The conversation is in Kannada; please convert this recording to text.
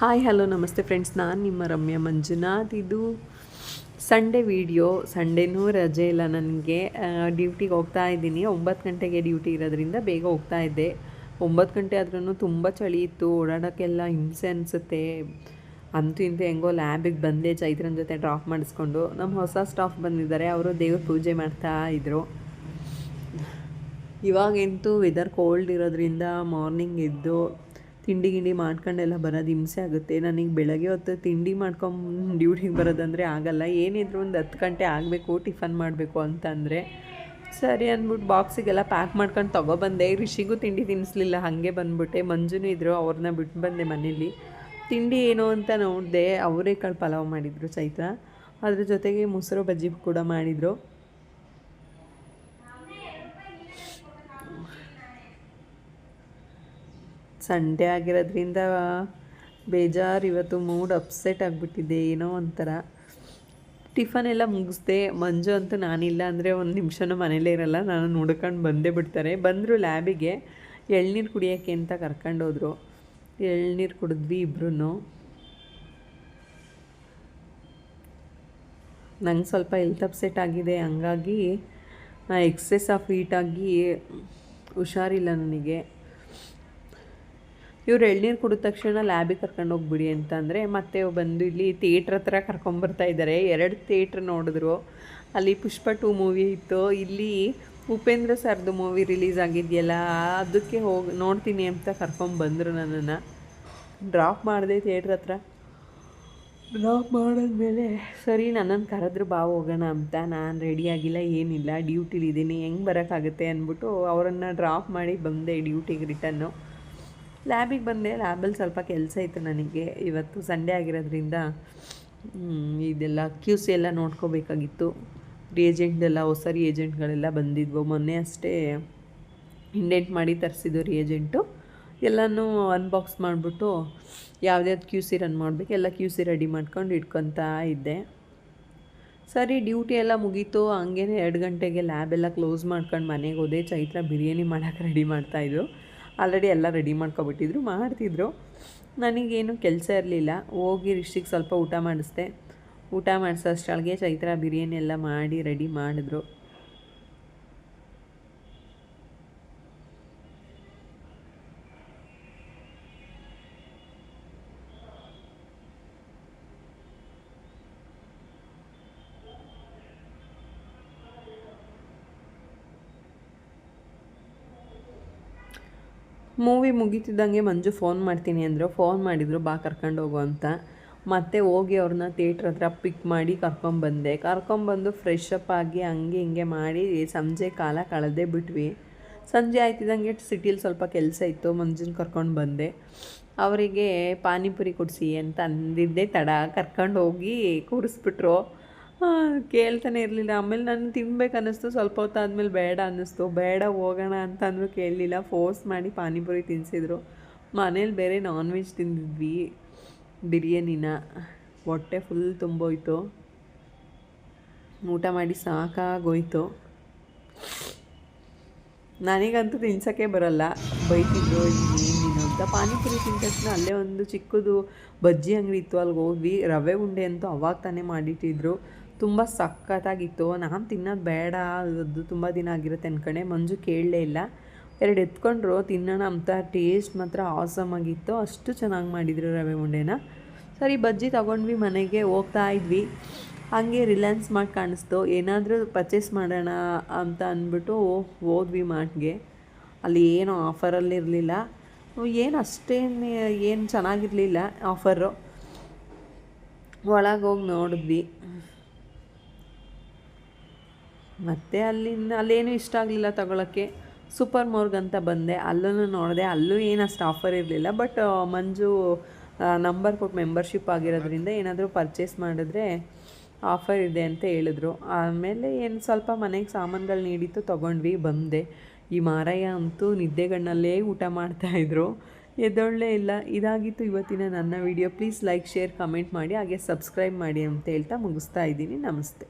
ಹಾಯ್ ಹಲೋ ನಮಸ್ತೆ ಫ್ರೆಂಡ್ಸ್ ನಾನು ನಿಮ್ಮ ರಮ್ಯಾ ಮಂಜುನಾಥ್ ಇದು ಸಂಡೇ ವೀಡಿಯೋ ಸಂಡೇನೂ ರಜೆ ಇಲ್ಲ ನನಗೆ. ಡ್ಯೂಟಿಗೆ ಹೋಗ್ತಾ ಇದ್ದೀನಿ. ಒಂಬತ್ತು ಗಂಟೆಗೆ ಡ್ಯೂಟಿ ಇರೋದ್ರಿಂದ ಬೇಗ ಹೋಗ್ತಾ ಇದ್ದೆ. ಒಂಬತ್ತು ಗಂಟೆ ಆದ್ರೂ ತುಂಬ ಚಳಿ ಇತ್ತು. ಓಡಾಡೋಕ್ಕೆಲ್ಲ ಹಿಂಸೆ ಅನಿಸುತ್ತೆ. ಅಂತೂ ಇಂತೂ ಹೆಂಗೋ ಲ್ಯಾಬಿಗೆ ಬಂದೆ, ಚೈತ್ರನ ಜೊತೆ ಡ್ರಾಪ್ ಮಾಡಿಸ್ಕೊಂಡು. ನಮ್ಮ ಹೊಸ ಸ್ಟಾಫ್ ಬಂದಿದ್ದಾರೆ. ಅವರು ದೇವ್ರ ಪೂಜೆ ಮಾಡ್ತಾ ಇದ್ದರು ಇವಾಗಂತೂ ವೆದರ್ ಕೋಲ್ಡ್ ಇರೋದ್ರಿಂದ ಮಾರ್ನಿಂಗ್ ಎದ್ದು ತಿಂಡಿ ಗಿಂಡಿ ಮಾಡ್ಕೊಂಡೆಲ್ಲ ಬರೋದು ಹಿಂಸೆ ಆಗುತ್ತೆ. ನನಗೆ ಬೆಳಗ್ಗೆ ಹೊತ್ತು ತಿಂಡಿ ಮಾಡ್ಕೊಂಡು ಡ್ಯೂಟಿಗೆ ಬರೋದಂದರೆ ಆಗಲ್ಲ. ಏನಿದ್ರು ಒಂದು ಹತ್ತು ಗಂಟೆ ಆಗಬೇಕು, ಟಿಫನ್ ಮಾಡಬೇಕು ಅಂತಂದರೆ ಸರಿ ಅಂದ್ಬಿಟ್ಟು ಬಾಕ್ಸಿಗೆಲ್ಲ ಪ್ಯಾಕ್ ಮಾಡ್ಕೊಂಡು ತೊಗೊಬಂದೆ. ರಿಷಿಗೂ ತಿಂಡಿ ತಿನ್ನಿಸ್ಲಿಲ್ಲ ಹಾಗೆ ಬಂದ್ಬಿಟ್ಟೆ. ಮಂಜುನೂ ಇದ್ದರು ಅವ್ರನ್ನ ಬಿಟ್ಟು ಬಂದೆ ಮನೇಲಿ. ತಿಂಡಿ ಏನು ಅಂತ ನೋಡಿದೆ, ಅವರೇ ಕಾಳು ಪಲಾವ್ ಮಾಡಿದರು ಚೈತ್ರ ಅದ್ರ ಜೊತೆಗೆ ಮೊಸರು ಬಜ್ಜಿ ಕೂಡ ಮಾಡಿದರು. ಸಂಡೇ ಆಗಿರೋದ್ರಿಂದ ಬೇಜಾರು ಇವತ್ತು ಮೂಡ್ ಅಪ್ಸೆಟ್ ಆಗಿಬಿಟ್ಟಿದೆ, ಏನೋ ಒಂಥರ. ಟಿಫನ್ ಎಲ್ಲ ಮುಗಿಸ್ದೆ, ಮಂಜು ಅಂತೂ ನಾನಿಲ್ಲ ಅಂದರೆ ಒಂದು ನಿಮಿಷನೂ ಮನೇಲೇ ಇರಲ್ಲ, ನಾನು ನೋಡ್ಕೊಂಡು ಬಂದೇ ಬಿಡ್ತಾರೆ. ಬಂದರು ಲ್ಯಾಬಿಗೆ, ಎಳ್ನೀರು ಕುಡಿಯೋಕ್ಕೆ ಅಂತ ಕರ್ಕೊಂಡೋದ್ರು ಎಳ್ನೀರು ಕುಡಿದ್ವಿ ಇಬ್ರು ನಂಗೆ ಸ್ವಲ್ಪ ಹೆಲ್ತ್ ಅಪ್ಸೆಟ್ ಆಗಿದೆ, ಹಂಗಾಗಿ ಎಕ್ಸೆಸ್ ಆಫ್ ಹೀಟಾಗಿ ಹುಷಾರಿಲ್ಲ ನನಗೆ. ಇವ್ರು ಎಳ್ನೀರು ಕುಡಿದ ತಕ್ಷಣ ಲ್ಯಾಬಿಗೆ ಕರ್ಕೊಂಡು ಹೋಗ್ಬಿಡಿ ಅಂತಂದರೆ ಮತ್ತೆ ಬಂದು ಇಲ್ಲಿ ಥಿಯೇಟ್ರ್ ಹತ್ರ ಕರ್ಕೊಂಬರ್ತಾ ಇದ್ದಾರೆ ಎರಡು ಥಿಯೇಟ್ರ್ ನೋಡಿದ್ರು. ಅಲ್ಲಿ ಪುಷ್ಪ ಟೂ ಮೂವಿ ಇತ್ತು. ಇಲ್ಲಿ ಉಪೇಂದ್ರ ಸರ್ದು ಮೂವಿ ರಿಲೀಸ್ ಆಗಿದೆಯಲ್ಲ ಅದಕ್ಕೆ ಹೋಗಿ ನೋಡ್ತೀನಿ ಅಂತ ಕರ್ಕೊಂಬಂದರು ನನ್ನನ್ನು. ಡ್ರಾಪ್ ಮಾಡಿದೆ ಥಿಯೇಟ್ರ್ ಹತ್ರ. ಡ್ರಾಪ್ ಮಾಡಿದ್ಮೇಲೆ ಸರಿ ನನ್ನನ್ನು ಕರೆದ್ರು ಬಾ ಹೋಗೋಣ ಅಂತ. ನಾನು ರೆಡಿಯಾಗಿಲ್ಲ ಏನಿಲ್ಲ ಡ್ಯೂಟಿಲಿದ್ದೀನಿ ಹೆಂಗೆ ಬರೋಕ್ಕಾಗುತ್ತೆ ಅಂದ್ಬಿಟ್ಟು ಅವರನ್ನು ಡ್ರಾಪ್ ಮಾಡಿ ಬಂದೆ ಡ್ಯೂಟಿಗೆ ರಿಟನ್ನು ಲ್ಯಾಬಿಗೆ ಬಂದೆ. ಲ್ಯಾಬಲ್ಲಿ ಸ್ವಲ್ಪ ಕೆಲಸ ಇತ್ತು ನನಗೆ. ಇವತ್ತು ಸಂಡೇ ಆಗಿರೋದ್ರಿಂದ ಇದೆಲ್ಲ ಕ್ಯೂ ಸಿ ಎಲ್ಲ ನೋಡ್ಕೋಬೇಕಾಗಿತ್ತು. ರಿಯೇಜೆಂಟ್ದೆಲ್ಲ ಹೊಸ ರಿಯೇಜೆಂಟ್ಗಳೆಲ್ಲ ಬಂದಿದ್ವು. ಮೊನ್ನೆ ಅಷ್ಟೇ ಇಂಡೆಂಟ್ ಮಾಡಿ ತರಿಸಿದ್ದು ರಿಯೇಜೆಂಟು ಎಲ್ಲನೂ ಅನ್ಬಾಕ್ಸ್ ಮಾಡಿಬಿಟ್ಟು ಯಾವ್ದ್ಯಾವ್ದು ಕ್ಯೂ ಸಿ ರನ್ ಮಾಡಬೇಕು, ಎಲ್ಲ ಕ್ಯೂ ಸಿ ರೆಡಿ ಮಾಡ್ಕೊಂಡು ಇಟ್ಕೊತಾ ಇದ್ದೆ. ಸರಿ ಡ್ಯೂಟಿ ಎಲ್ಲ ಮುಗೀತು. ಹಂಗೇನೆ ಎರಡು ಗಂಟೆಗೆ ಲ್ಯಾಬೆಲ್ಲ ಕ್ಲೋಸ್ ಮಾಡ್ಕೊಂಡು ಮನೆಗೆ ಹೋದೆ. ಚೈತ್ರ ಬಿರಿಯಾನಿ ಮಾಡೋಕ್ಕೆ ರೆಡಿ ಮಾಡ್ತಾಯಿದ್ರು ಆಲ್ರೆಡಿ ಎಲ್ಲ ರೆಡಿ ಮಾಡ್ಕೊಬಿಟ್ಟಿದ್ರು, ಮಾಡ್ತಿದ್ರು. ನನಗೇನು ಕೆಲಸ ಇರಲಿಲ್ಲ. ಹೋಗಿ ರಿಷ್ಟಿಗೆ ಸ್ವಲ್ಪ ಊಟ ಮಾಡಿಸ್ದೆ. ಊಟ ಮಾಡಿಸೋ ಅಷ್ಟೊಳಗೆ ಚೈತ್ರ ಬಿರಿಯಾನಿ ಎಲ್ಲ ಮಾಡಿ, ರೆಡಿ ಮಾಡಿದ್ರು. ಮೂವಿ ಮುಗೀತಿದ್ದಂಗೆ ಮಂಜು ಫೋನ್ ಮಾಡ್ತೀನಿ ಅಂದರು. ಫೋನ್ ಮಾಡಿದರು, ಬಾ ಕರ್ಕೊಂಡು ಹೋಗು ಅಂತ. ಮತ್ತೆ ಹೋಗಿ ಅವ್ರನ್ನ ಥಿಯೇಟ್ರ್ ಹತ್ರ ಪಿಕ್ ಮಾಡಿ ಕರ್ಕೊಂಬಂದೆ ಕರ್ಕೊಂಬಂದು ಫ್ರೆಶ್ ಅಪ್ ಆಗಿ ಹಂಗೆ ಹಿಂಗೆ ಮಾಡಿ ಸಂಜೆ ಕಾಲ ಕಳೆದೇ ಬಿಟ್ವಿ. ಸಂಜೆ ಆಯ್ತಿದ್ದಂಗೆ ಸಿಟಿಲಿ ಸ್ವಲ್ಪ ಕೆಲಸ ಇತ್ತು, ಮಂಜುನ ಕರ್ಕೊಂಡು ಬಂದೆ. ಅವರಿಗೆ ಪಾನಿಪುರಿ ಕೊಡಿಸಿ ಅಂತ ಅಂದಿದ್ದೆ ತಡ. ಕರ್ಕೊಂಡು ಹೋಗಿ ಕೂರಿಸ್ಬಿಟ್ರು. ಕೇಳ್ತಾನೆ ಇರಲಿಲ್ಲ. ಆಮೇಲೆ ನಾನು ತಿನ್ಬೇಕು ಅನ್ನಿಸ್ತು. ಸ್ವಲ್ಪ ಆದಮೇಲೆ ಬೇಡ ಅನ್ನಿಸ್ತು. ಬೇಡ, ಹೋಗೋಣ ಅಂತಂದರೂ ಕೇಳಲಿಲ್ಲ. ಫೋರ್ಸ್ ಮಾಡಿ ಪಾನಿಪುರಿ ತಿನ್ನಿಸಿದ್ರು ಮನೇಲಿ ಬೇರೆ ನಾನ್ ವೆಜ್ ತಿಂದಿದ್ವಿ. ಬಿರಿಯಾನಿನ. ಹೊಟ್ಟೆ ಫುಲ್ ತುಂಬೋಯ್ತು. ಊಟ ಮಾಡಿ ಸಾಕಾಗೋಯ್ತು. ನನಗಂತೂ ತಿನ್ಸೋಕ್ಕೆ ಬರಲ್ಲ. ಬೈತಿದ್ರು ಏನೇನು ಅಂತ. ಪಾನಿಪುರಿ ತಿಂದ ತಕ್ಷಣ ಅಲ್ಲೇ ಒಂದು ಚಿಕ್ಕದು ಬಜ್ಜಿ ಅಂಗಡಿ ಇತ್ತು. ಅಲ್ಲಿಗೆ ಹೋದ್ವಿ. ರವೆ ಉಂಡೆ ಅಂತೂ ಅವಾಗ ತಾನೇ ಮಾಡಿಟ್ಟಿದ್ರು. ತುಂಬ ಸಖತ್ತಾಗಿತ್ತು. ನಾನು ತಿನ್ನೋದು ಬೇಡ ಅದು ತುಂಬ ದಿನ ಆಗಿರುತ್ತೆ ಅನ್ಕಣೆ ಮಂಜು ಕೇಳಲೇ ಇಲ್ಲ. ಎರಡು ಎತ್ಕೊಂಡ್ರು, ತಿನ್ನೋಣ ಅಂತ ಟೇಸ್ಟ್ ಮಾತ್ರ ಆಸಮ್ ಆಗಿತ್ತು. ಅಷ್ಟು ಚೆನ್ನಾಗಿ ಮಾಡಿದರು ರವೆ ಉಂಡೆನ. ಸರಿ, ಬಜ್ಜಿ ತೊಗೊಂಡ್ವಿ ಮನೆಗೆ, ಹೋಗ್ತಾ ಇದ್ವಿ. ಹಾಗೆ ರಿಲಯನ್ಸ್ ಮಾಡಿ ಕಾಣಿಸ್ತು. ಏನಾದರೂ ಪರ್ಚೇಸ್ ಮಾಡೋಣ ಅಂತ ಅಂದ್ಬಿಟ್ಟು ಹೋದ್ವಿ ಮಾರ್ಟ್ಗೆ. ಅಲ್ಲಿ ಏನು ಆಫರಲ್ಲಿರಲಿಲ್ಲ ಏನು ಅಷ್ಟೇನು, ಏನು ಚೆನ್ನಾಗಿರಲಿಲ್ಲ ಆಫರು ಒಳಗೆ ಹೋಗಿ ನೋಡಿದ್ವಿ. ಮತ್ತು ಅಲ್ಲಿಂದ ಅಲ್ಲೇನೂ ಇಷ್ಟ ಆಗಲಿಲ್ಲ ತಗೊಳ್ಳೋಕ್ಕೆ ಸೂಪರ್ ಮೋರ್ಗ್ ಅಂತ ಬಂದೆ. ಅಲ್ಲೂ ನೋಡಿದೆ. ಅಲ್ಲೂ ಏನು ಅಷ್ಟು ಆಫರ್ ಇರಲಿಲ್ಲ. ಬಟ್ ಮಂಜು ನಂಬರ್ ಕೊಟ್ಟು ಮೆಂಬರ್ಶಿಪ್ ಆಗಿರೋದ್ರಿಂದ ಏನಾದರೂ ಪರ್ಚೇಸ್ ಮಾಡಿದ್ರೆ ಆಫರ್ ಇದೆ ಅಂತ ಹೇಳಿದ್ರು. ಆಮೇಲೆ ಏನು ಸ್ವಲ್ಪ ಮನೆಗೆ ಸಾಮಾನುಗಳು ನೀಡಿತ್ತು ತೊಗೊಂಡ್ವಿ, ಬಂದೆ. ಈ ಮಾರಯ್ಯ ಅಂತೂ ನಿದ್ದೆಗಣ್ಣಲ್ಲೇ ಊಟ ಮಾಡ್ತಾಯಿದ್ರು ಎದ್ದೊಳ್ಳೆ ಇಲ್ಲ. ಇದಾಗಿತ್ತು ಇವತ್ತಿನ ನನ್ನ video please like share comment ಮಾಡಿ, ಹಾಗೆ ಸಬ್ಸ್ಕ್ರೈಬ್ ಮಾಡಿ ಅಂತ ಹೇಳ್ತಾ ಮುಗಿಸ್ತಾ ಇದ್ದೀನಿ. ನಮಸ್ತೆ.